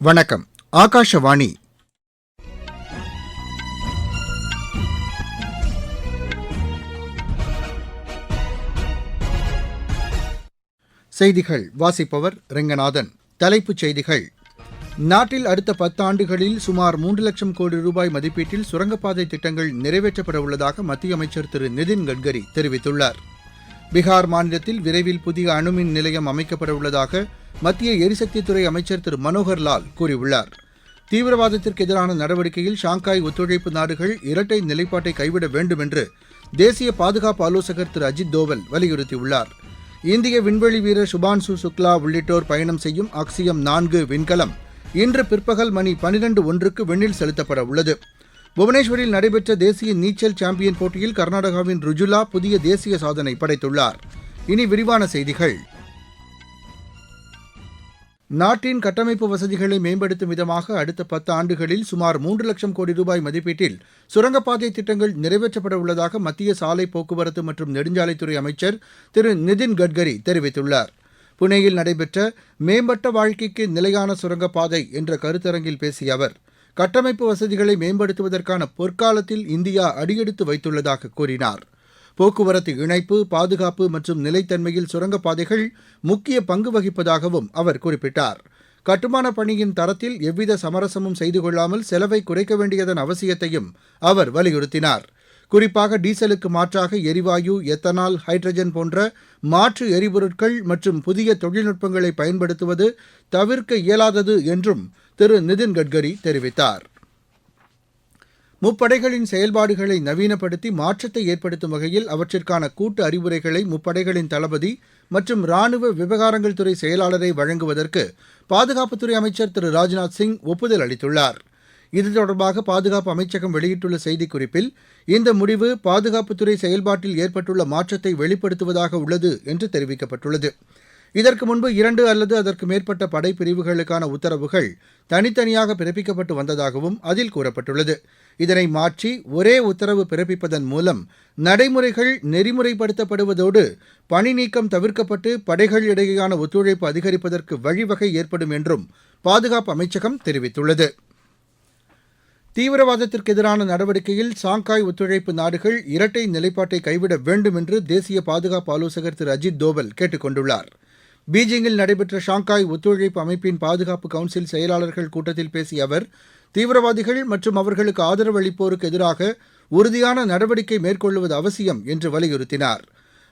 வணக்கம். ஆகாஷவாணி. செய்திகள். வாசிப்பவர் ரெங்கநாதன். தலைப்புச் செய்திகள். நாட்டில் அடுத்த பத்தாண்டுகளில் சுமார் மூன்று லட்சம் கோடி ரூபாய் மதிப்பீட்டில் சுரங்கப்பாதை திட்டங்கள் நிறைவேற்றப்பட உள்ளதாக மத்திய அமைச்சர் திரு நிதின் கட்கரி தெரிவித்துள்ளார். பீகார் மாநிலத்தில் விரைவில் புதிய அணுமின் நிலையம் அமைக்கப்பட உள்ளதாக மத்திய எரிசக்தித்துறை அமைச்சர் திரு மனோகர் லால் கூறியுள்ளார். தீவிரவாதத்திற்கு எதிரான நடவடிக்கையில் ஷாங்காய் ஒத்துழைப்பு நாடுகள் இரட்டை நிலைப்பாட்டை கைவிட வேண்டும் என்று தேசிய பாதுகாப்பு ஆலோசகர் திரு அஜித் தோவல் வலியுறுத்தியுள்ளார். இந்திய விண்வெளி வீரர் சுபான்சு சுக்லா உள்ளிட்டோர் பயணம் செய்யும் ஆக்சியம் நான்கு விண்கலம் இன்று பிற்பகல் மணி பனிரெண்டு ஒன்றுக்கு விண்ணில் செலுத்தப்பட உள்ளது. புவனேஸ்வரில் நடைபெற்ற தேசிய நீச்சல் சாம்பியன் போட்டியில் கர்நாடகாவின் ருஜுலா புதிய தேசிய சாதனை படைத்துள்ளார். இனி விரிவான செய்திகள். நாட்டின் கட்டமைப்பு வசதிகளை மேம்படுத்தும் விதமாக அடுத்த பத்து ஆண்டுகளில் சுமார் மூன்று லட்சம் கோடி ரூபாய் மதிப்பீட்டில் சுரங்கப்பாதை திட்டங்கள் நிறைவேற்றப்பட உள்ளதாக மத்திய சாலை போக்குவரத்து மற்றும் நெடுஞ்சாலைத்துறை அமைச்சர் திரு நிதின் கட்கரி தெரிவித்துள்ளார். புனேயில் நடைபெற்ற மேம்பட்ட வாழ்க்கைக்கு நிலையான சுரங்கப்பாதை என்ற கருத்தரங்கில் பேசிய அவர் கட்டமைப்பு வசதிகளை மேம்படுத்துவதற்கான பொற்காலத்தில் இந்தியா அடியெடுத்து வைத்துள்ளதாக கூறினார். போக்குவரத்து இணைப்பு பாதுகாப்பு மற்றும் நிலைத்தன்மையில் சுரங்கப்பாதைகள் முக்கிய பங்கு வகிப்பதாகவும் அவர் குறிப்பிட்டார். கட்டுமானப் பணியின் தரத்தில் எவ்வித சமரசமும் செய்து கொள்ளாமல் செலவை குறைக்க வேண்டியதன் அவசியத்தையும் அவர் வலியுறுத்தினார். குறிப்பாக டீசலுக்கு மாற்றாக எரிவாயு எத்தனால் ஹைட்ரஜன் போன்ற மாற்று எரிபொருட்கள் மற்றும் புதிய தொழில்நுட்பங்களை பயன்படுத்துவது தவிர்க்க இயலாதது என்றும் திரு நிதின் கட்கரி தெரிவித்தார். முப்படைகளின் செயல்பாடுகளை நவீனப்படுத்தி மாற்றத்தை ஏற்படுத்தும் வகையில் அவற்றிற்கான கூட்டு அறிவுரைகளை முப்படைகளின் தளபதி மற்றும் ராணுவ விவகாரங்கள் துறை செயலாளரை வழங்குவதற்கு பாதுகாப்புத்துறை அமைச்சர் திரு ராஜ்நாத் சிங் ஒப்புதல் அளித்துள்ளார். இது தொடர்பாக பாதுகாப்பு அமைச்சகம் வெளியிட்டுள்ள செய்திக்குறிப்பில் இந்த முடிவு பாதுகாப்புத்துறை செயல்பாட்டில் ஏற்பட்டுள்ள மாற்றத்தை வெளிப்படுத்துவதாக உள்ளது என்று தெரிவிக்கப்பட்டுள்ளது. இதற்கு முன்பு இரண்டு அல்லது அதற்கு மேற்பட்ட படைப்பிரிவுகளுக்கான உத்தரவுகள் தனித்தனியாக பிறப்பிக்கப்பட்டு வந்ததாகவும் அதில் கூறப்பட்டுள்ளது. இதனை மாற்றி ஒரே உத்தரவு பிறப்பிப்பதன் மூலம் நடைமுறைகள் நெறிமுறைப்படுத்தப்படுவதோடு பணி நீக்கம் தவிர்க்கப்பட்டு படைகள் இடையேயான ஒத்துழைப்பு அதிகரிப்பதற்கு வழிவகை ஏற்படும் என்றும் பாதுகாப்பு அமைச்சகம் தெரிவித்துள்ளது. தீவிரவாதத்திற்கு எதிரான நடவடிக்கையில் சாங்காய் ஒத்துழைப்பு நாடுகள் இரட்டை நிலைப்பாட்டை கைவிட வேண்டும் என்று தேசிய பாதுகாப்பு ஆலோசகர் திரு அஜித் தோவல் கேட்டுக் கொண்டுள்ளார் பீஜிங்கில் நடைபெற்ற ஷாங்காய் ஒத்துழைப்பு அமைப்பின் பாதுகாப்பு கவுன்சில் செயலாளர்கள் கூட்டத்தில் பேசிய அவர் தீவிரவாதிகள் மற்றும் அவர்களுக்கு ஆதரவு அளிப்போருக்கு எதிராக உறுதியான நடவடிக்கை மேற்கொள்வது அவசியம் என்று வலியுறுத்தினார்.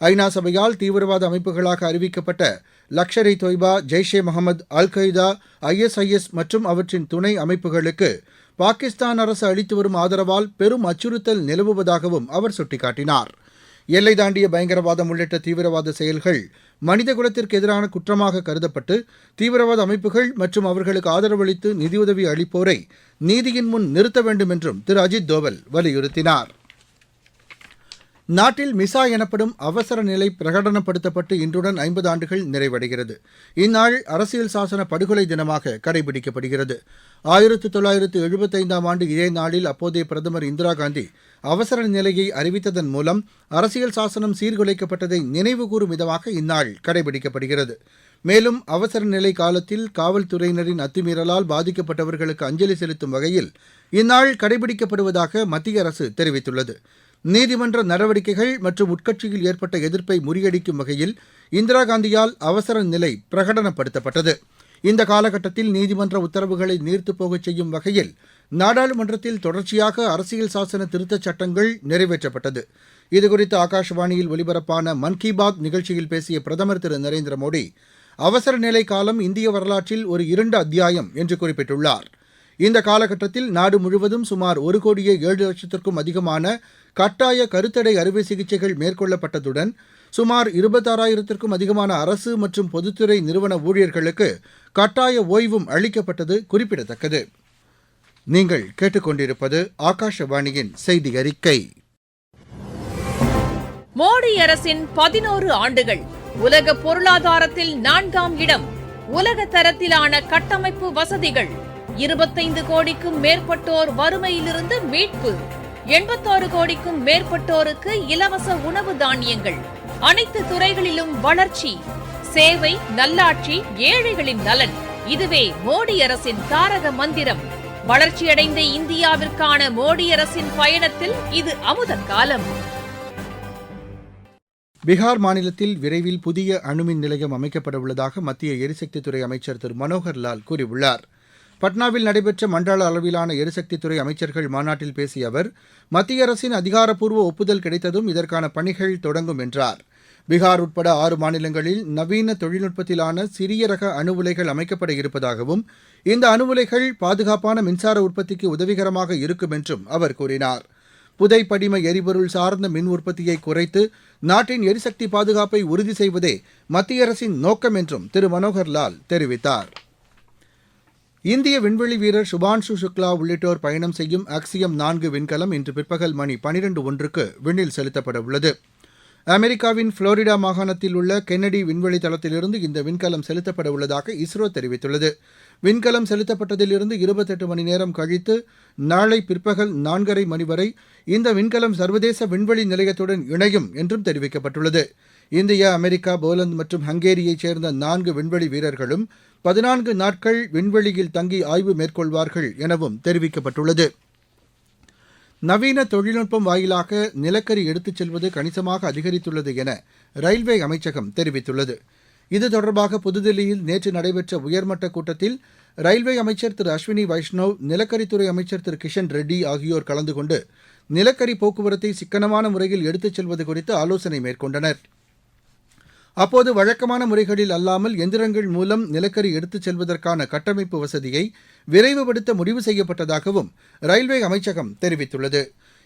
ஐநா சபையால் தீவிரவாத அமைப்புகளாக அறிவிக்கப்பட்ட Lashkar e Taiba Jaish e Mohammed al Qaeda ISIS மற்றும் அவற்றின் துணை அமைப்புகளுக்கு பாகிஸ்தான் அரசு அளித்து வரும் ஆதரவால் பெரும் அச்சுறுத்தல் நிலவுவதாகவும் அவர் சுட்டிக்காட்டினார். எல்லை தாண்டிய பயங்கரவாதம் உள்ளிட்ட தீவிரவாத செயல்கள் மனித குலத்திற்கு எதிரான குற்றமாக கருதப்பட்டு தீவிரவாத அமைப்புகள் மற்றும் அவர்களுக்கு ஆதரவளித்து நிதியுதவி அளிப்போரை நீதியின் முன் நிறுத்த வேண்டும் என்றும் திரு அஜித் தோவல் வலியுறுத்தினார். நாட்டில் மிசா எனப்படும் அவசர நிலை பிரகடனப்படுத்தப்பட்டு இன்றுடன் ஐம்பது ஆண்டுகள் நிறைவடைகிறது. இந்நாள் அரசியல் சாசன படுகொலை தினமாக கடைபிடிக்கப்படுகிறது. ஆயிரத்து தொள்ளாயிரத்து எழுபத்தைந்தாம் ஆண்டு இதே நாளில் அப்போதைய பிரதமர் இந்திரா காந்தி அவசர நிலையை அறிவித்ததன் மூலம் அரசியல் சாசனம் சீர்குலைக்கப்பட்டதை நினைவுகூரும் விதமாக இந்நாள் கடைபிடிக்கப்படுகிறது. மேலும் அவசர நிலை காலத்தில் காவல்துறையினரின் அத்துமீறலால் பாதிக்கப்பட்டவர்களுக்கு அஞ்சலி செலுத்தும் வகையில் இந்நாள் கடைபிடிக்கப்படுவதாக மத்திய அரசு தெரிவித்துள்ளது. நீதிமன்ற நடவடிக்கைகள் மற்றும் உட்கட்சியில் ஏற்பட்ட எதிர்ப்பை முறியடிக்கும் வகையில் இந்திரா காந்தியால் அவசர நிலை பிரகடனப்படுத்தப்பட்டது. இந்த காலகட்டத்தில் நீதிமன்ற உத்தரவுகளை நீர்த்து போகச் செய்யும் வகையில் நாடாளுமன்றத்தில் தொடர்ச்சியாக அரசியல் சாசன திருத்தச் சட்டங்கள் நிறைவேற்றப்பட்டது. இதுகுறித்து ஆகாஷவாணியில் ஒலிபரப்பான மன் கி பாத் நிகழ்ச்சியில் பேசிய பிரதமர் திரு நரேந்திர மோடி அவசர நிலை காலம் இந்திய வரலாற்றில் ஒரு இருண்ட அத்தியாயம் என்று குறிப்பிட்டுள்ளார். இந்த காலகட்டத்தில் நாடு முழுவதும் சுமார் ஒரு கோடியே ஏழு லட்சத்திற்கும் அதிகமான கட்டாய கருத்தடை அறுவை சிகிச்சைகள் மேற்கொள்ளப்பட்டதுடன் சுமார் இருபத்தாறாயிரத்திற்கும் அதிகமான அரசு மற்றும் பொதுத்துறை நிறுவன ஊழியர்களுக்கு கட்டாய ஓய்வும் அளிக்கப்பட்டது குறிப்பிடத்தக்கது. நீங்கள் கேட்டுக்கொண்டிருப்பது ஆகாஷவாணியின் செய்தி அறிக்கை மோடி அரசின் பதினோரு ஆண்டுகள் உலக பொருளாதாரத்தில் நான்காம் இடம் உலக தரத்திலான கட்டமைப்பு வசதிகள் இருபத்தைந்து கோடிக்கும் மேற்பட்டோர் வறுமையிலிருந்து மீட்பு. எண்பத்தாறு கோடிக்கும் மேற்பட்டோருக்கு இலவச உணவு தானியங்கள். அனைத்து துறைகளிலும் வளர்ச்சி சேவை நல்லாட்சி ஏழைகளின் நலன். இதுவே மோடி அரசின் தாரக மந்திரம். வளர்ச்சியடைந்த இந்தியாவிற்கான மோடி அரசின் பயணத்தில் இது அமுத காலம். பீகார் மாநிலத்தில் விரைவில் புதிய அணுமின் நிலையம் அமைக்கப்பட உள்ளதாக மத்திய எரிசக்தித்துறை அமைச்சர் திரு மனோகர் லால் கூறியுள்ளார். பட்னாவில் நடைபெற்ற மண்டல அளவிலான எரிசக்தித்துறை அமைச்சர்கள் மாநாட்டில் பேசிய அவர் மத்திய அரசின் அதிகாரப்பூர்வ ஒப்புதல் கிடைத்ததும் இதற்கான பணிகள் தொடங்கும் என்றார். பீகார் உட்பட ஆறு மாநிலங்களில் நவீன தொழில்நுட்பத்திலான சிறிய ரக அணு உலைகள் அமைக்கப்பட இருப்பதாகவும் இந்த அணு உலைகள் பாதுகாப்பான மின்சார உற்பத்திக்கு உதவிகரமாக இருக்கும் என்றும் அவர் கூறினார். புதை படிம எரிபொருள் சார்ந்த மின் உற்பத்தியை குறைத்து நாட்டின் எரிசக்தி பாதுகாப்பை உறுதி செய்வதே மத்திய அரசின் நோக்கம் என்றும் திரு. மனோகர் லால் தெரிவித்தார். இந்திய விண்வெளி வீரர் சுபான்ஷு சுக்லா உள்ளிட்டோர் பயணம் செய்யும் அக்சியம் நான்கு விண்கலம் இன்று பிற்பகல் மணி பனிரெண்டு ஒன்றுக்கு விண்ணில் செலுத்தப்பட உள்ளது. அமெரிக்காவின் புளோரிடா மாகாணத்தில் உள்ள கென்னடி விண்வெளி தளத்திலிருந்து இந்த விண்கலம் செலுத்தப்பட உள்ளதாக இஸ்ரோ தெரிவித்துள்ளது. விண்கலம் செலுத்தப்பட்டதிலிருந்து இருபத்தெட்டு மணி நேரம் கழித்து நாளை பிற்பகல் நான்கரை மணி வரை இந்த விண்கலம் சர்வதேச விண்வெளி நிலையத்துடன் இணையும் என்றும் தெரிவிக்கப்பட்டுள்ளது. இந்தியா அமெரிக்கா போலந்து மற்றும் ஹங்கேரியைச் சேர்ந்த நான்கு விண்வெளி வீரர்களும் பதினான்கு நாட்கள் விண்வெளியில் தங்கி ஆய்வு மேற்கொள்வார்கள் எனவும் தெரிவிக்கப்பட்டுள்ளது. நவீன தொழில்நுட்பம் வாயிலாக நிலக்கரி எடுத்துச் செல்வது கணிசமாக அதிகரித்துள்ளது என ரயில்வே அமைச்சகம் தெரிவித்துள்ளது. இது தொடர்பாக புதுதில்லியில் நேற்று நடைபெற்ற உயர்மட்ட கூட்டத்தில் ரயில்வே அமைச்சர் திரு அஸ்வினி வைஷ்ணவ் நிலக்கரித்துறை அமைச்சர் திரு கிஷன் ரெட்டி ஆகியோர் கலந்து கொண்டு நிலக்கரி போக்குவரத்தை சிக்கனமான முறையில் எடுத்துச் செல்வது குறித்து ஆலோசனை மேற்கொண்டனர். அப்போது வழக்கமான முறைகளில் அல்லாமல் எந்திரங்கள் மூலம் நிலக்கரி எடுத்துச் செல்வதற்கான கட்டமைப்பு வசதியை விரைவுபடுத்த முடிவு செய்யப்பட்டதாகவும் ரயில்வே அமைச்சகம் தெரிவித்துள்ளது.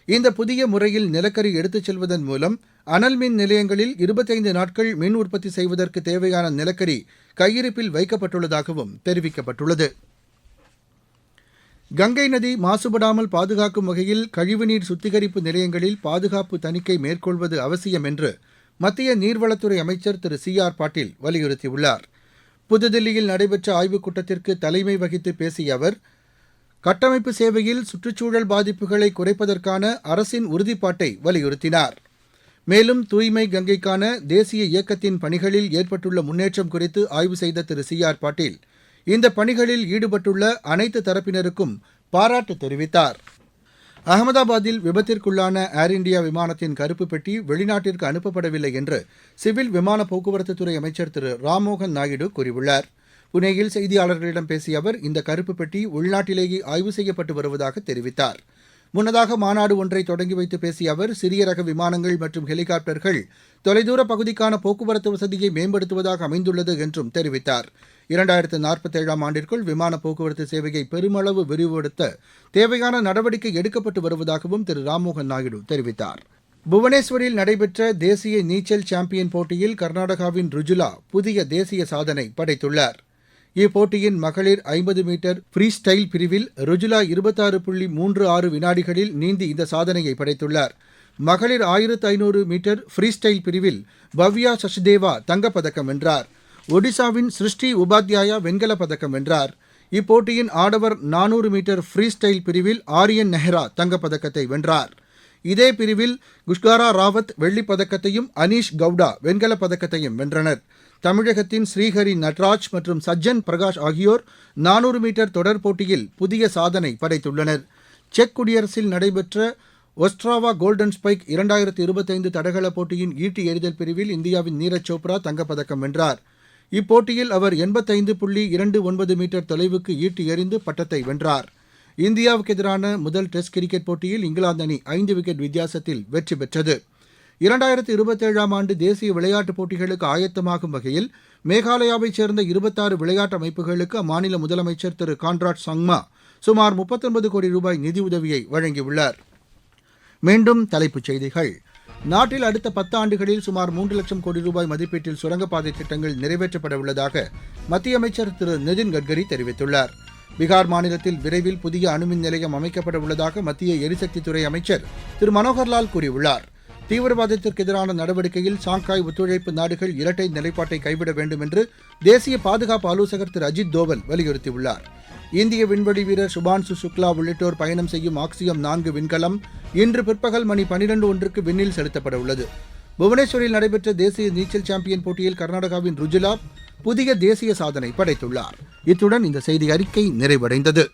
இந்த புதிய முறையில் நிலக்கரி எடுத்துச் செல்வதன் மூலம் அனல் மின் நிலையங்களில் இருபத்தைந்து நாட்கள் மின் உற்பத்தி செய்வதற்கு தேவையான நிலக்கரி கையிருப்பில் வைக்கப்பட்டுள்ளதாகவும் தெரிவிக்கப்பட்டுள்ளது. கங்கை நதி மாசுபடாமல் பாதுகாக்கும் வகையில் கழிவுநீர் சுத்திகரிப்பு நிலையங்களில் பாதுகாப்பு தணிக்கை மேற்கொள்வது அவசியம் என்று மத்திய நீர்வளத்துறை அமைச்சர் திரு சி ஆர் பாட்டீல் வலியுறுத்தியுள்ளார். புதுதில்லியில் நடைபெற்ற ஆய்வுக் கூட்டத்திற்கு தலைமை வகித்து பேசிய அவர் கட்டமைப்பு சேவையில் சுற்றுச்சூழல் பாதிப்புகளை குறைப்பதற்கான அரசின் உறுதிப்பாட்டை வலியுறுத்தினார். மேலும் தூய்மை கங்கைக்கான தேசிய இயக்கத்தின் பணிகளில் ஏற்பட்டுள்ள முன்னேற்றம் குறித்து ஆய்வு செய்த திரு சி ஆர் பாட்டீல் இந்த பணிகளில் ஈடுபட்டுள்ள அனைத்து தரப்பினருக்கும் பாராட்டு தெரிவித்தார். அகமதாபாத்தில் விபத்திற்குள்ளான ஏர் இண்டியா விமானத்தின் கருப்பு பெட்டி வெளிநாட்டிற்கு அனுப்பப்படவில்லை என்று சிவில் விமான போக்குவரத்துத்துறை அமைச்சர் திரு ராம்மோகன் நாயுடு கூறியுள்ளார். புனேயில் செய்தியாளர்களிடம் பேசிய அவர் இந்த கருப்பு பெட்டி உள்நாட்டிலேயே ஆய்வு செய்யப்பட்டு வருவதாக தெரிவித்தார். முன்னதாக மாநாடு ஒன்றை தொடங்கி வைத்து பேசிய அவர் சிறிய ரக விமானங்கள் மற்றும் ஹெலிகாப்டர்கள் தொலைதூர பகுதிக்கான போக்குவரத்து வசதியை மேம்படுத்துவதாக அமைந்துள்ளது என்றும் தெரிவித்தார். இரண்டாயிரத்து நாற்பத்தேழாம் ஆண்டிற்குள் விமான போக்குவரத்து சேவையை பெருமளவு விரிவுபடுத்த தேவையான நடவடிக்கை எடுக்கப்பட்டு வருவதாகவும் திரு. ராம்மோகன் நாயுடு தெரிவித்தார். புவனேஸ்வரில் நடைபெற்ற தேசிய நீச்சல் சாம்பியன் போட்டியில் கர்நாடகாவின் ருஜுலா புதிய தேசிய சாதனை படைத்துள்ளார். இப்போட்டியின் மகளிர் ஐம்பது மீட்டர் ஃப்ரீ ஸ்டைல் பிரிவில் ருஜுலா இருபத்தாறு புள்ளி மூன்று ஆறு வினாடிகளில் நீந்தி இந்த சாதனையை படைத்துள்ளார். மகளிர் ஆயிரத்து ஐநூறு மீட்டர் ஃப்ரீ ஸ்டைல் பிரிவில் பவ்யா சஷ்தேவா தங்கப்பதக்கம் வென்றார். ஒடிசாவின் சிருஷ்டி உபாத்யாயா வெண்கலப் பதக்கம் வென்றார். இப்போட்டியின் ஆடவர் நானூறு மீட்டர் ஃப்ரீ ஸ்டைல் பிரிவில் ஆரியன் நெஹ்ரா தங்கப்பதக்கத்தை வென்றார். இதே பிரிவில் குஷ்காரா ராவத் வெள்ளிப் பதக்கத்தையும் அனீஷ் கவுடா வெண்கலப் பதக்கத்தையும் வென்றனர். தமிழகத்தின் ஸ்ரீஹரி நட்ராஜ் மற்றும் சஜ்ஜன் பிரகாஷ் ஆகியோர் நானூறு மீட்டர் தொடர் போட்டியில் புதிய சாதனை படைத்துள்ளனர். செக் குடியரசில் நடைபெற்ற ஒஸ்ட்ராவா கோல்டன் ஸ்பைக் இரண்டாயிரத்து இருபத்தைந்து தடகள போட்டியின் ஈட்டி எறிதல் பிரிவில் இந்தியாவின் நீரஜ் சோப்ரா தங்கப்பதக்கம் வென்றார். இப்போட்டியில் அவர் எண்பத்தைந்து புள்ளி இரண்டு ஒன்பது மீட்டர் தொலைவுக்கு ஈட்டி எறிந்து பட்டத்தை வென்றார். இந்தியாவுக்கு எதிரான முதல் டெஸ்ட் கிரிக்கெட் போட்டியில் இங்கிலாந்து அணி ஐந்து விக்கெட் வித்தியாசத்தில் வெற்றி பெற்றது. இரண்டாயிரத்து இருபத்தேழாம் ஆண்டு தேசிய விளையாட்டுப் போட்டிகளுக்கு ஆயத்தமாகும் வகையில் மேகாலயாவைச் சேர்ந்த இருபத்தாறு விளையாட்டு அமைப்புகளுக்கு அம்மாநில முதலமைச்சர் திரு. கான்ராட் சங்மா சுமார் முப்பத்தொன்பது கோடி ரூபாய் நிதியுதவியை வழங்கியுள்ளார். மீண்டும் தலைப்புச் செய்திகள். நாட்டில் அடுத்த பத்து ஆண்டுகளில் சுமார் மூன்று லட்சம் கோடி ரூபாய் மதிப்பீட்டில் சுரங்கப்பாதை திட்டங்கள் நிறைவேற்றப்பட உள்ளதாக மத்திய அமைச்சர் திரு. நிதின் கட்கரி தெரிவித்துள்ளார். பீகார் மாநிலத்தில் விரைவில் புதிய அணுமின் நிலையம் அமைக்கப்பட உள்ளதாக மத்திய எரிசக்தித்துறை அமைச்சர் திரு. மனோகர்லால் கூறியுள்ளார். தீவிரவாதத்திற்கு எதிரான நடவடிக்கையில் சாங்காய் ஒத்துழைப்பு நாடுகள் இரட்டை நிலைப்பாட்டை கைவிட வேண்டும் என்று தேசிய பாதுகாப்பு ஆலோசகர் திரு அஜித் தோவல் வலியுறுத்தியுள்ளார். இந்திய விண்வெளி வீரர் சுபான்சு சுக்லா உள்ளிட்டோர் பயணம் செய்யும் ஆக்சியம் நான்கு விண்கலம் இன்று பிற்பகல் மணி பனிரெண்டு ஒன்றுக்கு விண்ணில் செலுத்தப்பட உள்ளது. புவனேஸ்வரில் நடைபெற்ற தேசிய நீச்சல் சாம்பியன் போட்டியில் கர்நாடகாவின் ருஜுலா புதிய தேசிய சாதனை படைத்துள்ளார். இத்துடன் இந்த செய்தி அறிக்கை நிறைவடைந்தது.